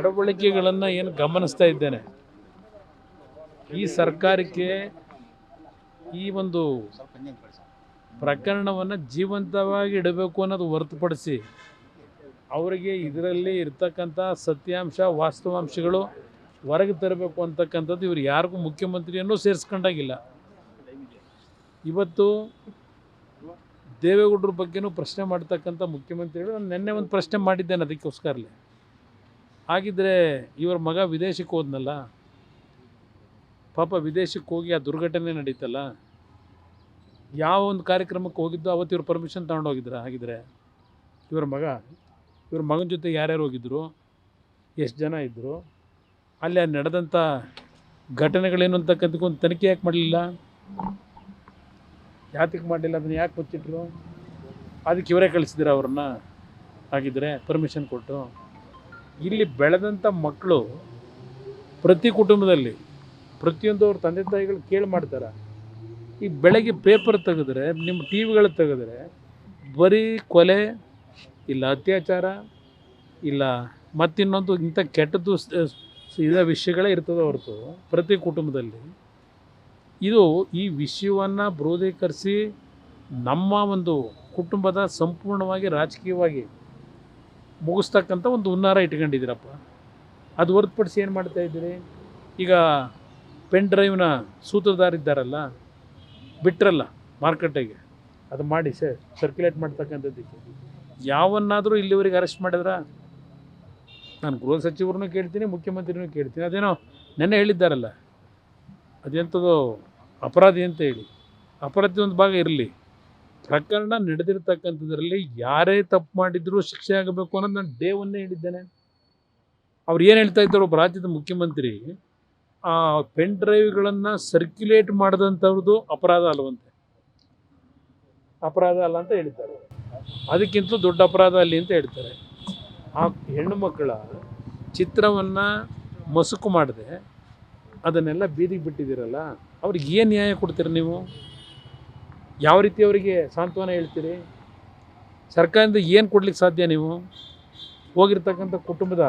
ನಡವಳಿಕೆಗಳನ್ನು ಏನು ಗಮನಿಸ್ತಾ ಇದ್ದೇನೆ. ಈ ಸರ್ಕಾರಕ್ಕೆ ಈ ಒಂದು ಪ್ರಕರಣವನ್ನು ಜೀವಂತವಾಗಿ ಇಡಬೇಕು ಅನ್ನೋದು ಹೊರತುಪಡಿಸಿ ಅವರಿಗೆ ಇದರಲ್ಲಿ ಇರ್ತಕ್ಕಂಥ ಸತ್ಯಾಂಶ, ವಾಸ್ತವಾಂಶಗಳು ಹೊರಗೆ ತರಬೇಕು ಅಂತಕ್ಕಂಥದ್ದು ಇವರು ಯಾರಿಗೂ ಮುಖ್ಯಮಂತ್ರಿಯನ್ನು ಸೇರಿಸ್ಕೊಂಡಾಗಿಲ್ಲ. ಇವತ್ತು ದೇವೇಗೌಡರ ಬಗ್ಗೆನೂ ಪ್ರಶ್ನೆ ಮಾಡ್ತಕ್ಕಂಥ ಮುಖ್ಯಮಂತ್ರಿಗಳು, ನಾನು ನಿನ್ನೆ ಒಂದು ಪ್ರಶ್ನೆ ಮಾಡಿದ್ದೇನೆ ಅದಕ್ಕೋಸ್ಕರಲೇ ಹಾಗಿದ್ರೆ ಇವರ ಮಗ ವಿದೇಶಕ್ಕೆ ಹೋದ್ನಲ್ಲ, ಪಾಪ ವಿದೇಶಕ್ಕೆ ಹೋಗಿ ಆ ದುರ್ಘಟನೆ ನಡೀತಲ್ಲ, ಯಾವ ಒಂದು ಕಾರ್ಯಕ್ರಮಕ್ಕೆ ಹೋಗಿದ್ದು ಅವತ್ತು ಇವ್ರು ಪರ್ಮಿಷನ್ ತಗೊಂಡು ಹೋಗಿದ್ರ, ಹಾಗಿದ್ರೆ ಇವ್ರ ಮಗ, ಇವ್ರ ಮಗನ ಜೊತೆ ಯಾರ್ಯಾರು ಹೋಗಿದ್ರು, ಎಷ್ಟು ಜನ ಇದ್ದರು ಅಲ್ಲಿ ನಡೆದಂಥ ಘಟನೆಗಳೇನು ಅಂತಕ್ಕಂಥಕ್ಕೊಂದು ತನಿಖೆ ಯಾಕೆ ಮಾಡಲಿಲ್ಲ? ಯಾತಕ್ಕೆ ಮಾಡಲಿಲ್ಲ? ಅದನ್ನು ಯಾಕೆ ಮುಚ್ಚಿಟ್ರು ಅದಕ್ಕೆ ಇವರೇ ಕಳಿಸಿದಿರ ಅವ್ರನ್ನ? ಹಾಗಿದ್ರೆ ಪರ್ಮಿಷನ್ ಕೊಟ್ಟು ಇಲ್ಲಿ ಬೆಳೆದಂಥ ಮಕ್ಕಳು ಪ್ರತಿ ಕುಟುಂಬದಲ್ಲಿ ಪ್ರತಿಯೊಂದು ಅವ್ರ ತಂದೆ ತಾಯಿಗಳು ಕೇಳಿ ಮಾಡ್ತಾರೆ. ಈ ಬೆಳಗ್ಗೆ ಪೇಪರ್ ತೆಗೆದ್ರೆ, ನಿಮ್ಮ ಟಿ ವಿಗಳು ತೆಗೆದ್ರೆ ಬರೀ ಕೊಲೆ, ಇಲ್ಲ ಅತ್ಯಾಚಾರ, ಇಲ್ಲ ಮತ್ತಿನ್ನೊಂದು ಇಂಥ ಕೆಟ್ಟದ್ದು ಇದ ವಿಷಯಗಳೇ ಇರ್ತದೆ ಹೊರತು ಪ್ರತಿ ಕುಟುಂಬದಲ್ಲಿ. ಇದು ಈ ವಿಷಯವನ್ನು ಬ್ರೋಧೀಕರಿಸಿ ನಮ್ಮ ಒಂದು ಕುಟುಂಬದ ಸಂಪೂರ್ಣವಾಗಿ ರಾಜಕೀಯವಾಗಿ ಮುಗಿಸ್ತಕ್ಕಂಥ ಒಂದು ಹುನ್ನಾರ ಇಟ್ಕೊಂಡಿದ್ದೀರಪ್ಪ. ಅದು ಹೊರತುಪಡಿಸಿ ಏನು ಮಾಡ್ತಾ ಇದ್ದೀರಿ? ಈಗ ಪೆನ್ ಡ್ರೈವ್ನ ಸೂತ್ರಧಾರಿದ್ದಾರಲ್ಲ, ಬಿಟ್ರಲ್ಲ ಮಾರ್ಕೆಟಿಗೆ ಅದು ಮಾಡಿ ಸರ್ ಸರ್ಕ್ಯುಲೇಟ್ ಮಾಡ್ತಕ್ಕಂಥದ್ದಕ್ಕೆ ಯಾವನ್ನಾದರೂ ಇಲ್ಲಿವರೆಗೆ ಅರೆಸ್ಟ್ ಮಾಡಿದ್ರ? ನಾನು ಗೃಹ ಸಚಿವರನ್ನು ಕೇಳ್ತೀನಿ ಮುಖ್ಯಮಂತ್ರಿನೂ ಕೇಳ್ತೀನಿ. ಅದೇನೋ ನೆನ್ನೆ ಹೇಳಿದ್ದಾರಲ್ಲ ಅದೆಂಥದ್ದು ಅಪರಾಧಿ ಅಂತ ಹೇಳಿ. ಅಪರಾಧಿ ಒಂದು ಭಾಗ ಇರಲಿ. ಪ್ರಕರಣ ನಡೆದಿರ್ತಕ್ಕಂಥದ್ರಲ್ಲಿ ಯಾರೇ ತಪ್ಪು ಮಾಡಿದರೂ ಶಿಕ್ಷೆ ಆಗಬೇಕು ಅನ್ನೋದು ನಾನು ಡೇ ಒನ್ನೇ ಹೇಳಿದ್ದೇನೆ. ಅವ್ರು ಏನು ಹೇಳ್ತಾ ಇದ್ದಾರೆ ಒಬ್ಬ ರಾಜ್ಯದ ಮುಖ್ಯಮಂತ್ರಿ, ಆ ಪೆನ್ ಡ್ರೈವ್ಗಳನ್ನು ಸರ್ಕ್ಯುಲೇಟ್ ಮಾಡಿದಂಥವ್ರದ್ದು ಅಪರಾಧ ಅಲ್ಲವಂತೆ ಅಪರಾಧ ಅಲ್ಲ ಅಂತ ಹೇಳ್ತಾರೆ ಅದಕ್ಕಿಂತಲೂ ದೊಡ್ಡ ಅಪರಾಧ ಅಲ್ಲಿ ಅಂತ ಹೇಳ್ತಾರೆ. ಆ ಹೆಣ್ಣು ಮಕ್ಕಳ ಚಿತ್ರವನ್ನು ಮಸುಕು ಮಾಡದೆ, ಅದನ್ನೆಲ್ಲ ಬೀದಿಗೆ ಬಿಟ್ಟಿದ್ದೀರಲ್ಲ, ಅವ್ರಿಗೆ ಏನು ನ್ಯಾಯ ಕೊಡ್ತೀರಿ ನೀವು? ಯಾವ ರೀತಿ ಅವರಿಗೆ ಸಾಂತ್ವನ ಹೇಳ್ತೀರಿ? ಸರ್ಕಾರದಿಂದ ಏನು ಕೊಡ್ಲಿಕ್ಕೆ ಸಾಧ್ಯ ನೀವು? ಹೋಗಿರ್ತಕ್ಕಂಥ ಕುಟುಂಬದ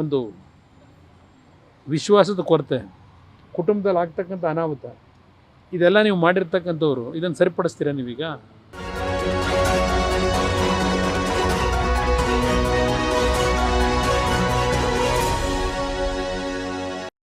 ಒಂದು ವಿಶ್ವಾಸದ ಕೊರತೆ ಕುಟುಂಬದಲ್ಲಿ ಆಗ್ತಕ್ಕಂಥ ಅನಾಹುತ, ಇದೆಲ್ಲ ನೀವು ಮಾಡಿರ್ತಕ್ಕಂಥವ್ರು, ಇದನ್ನು ಸರಿಪಡಿಸ್ತೀರಾ ನೀವೀಗ?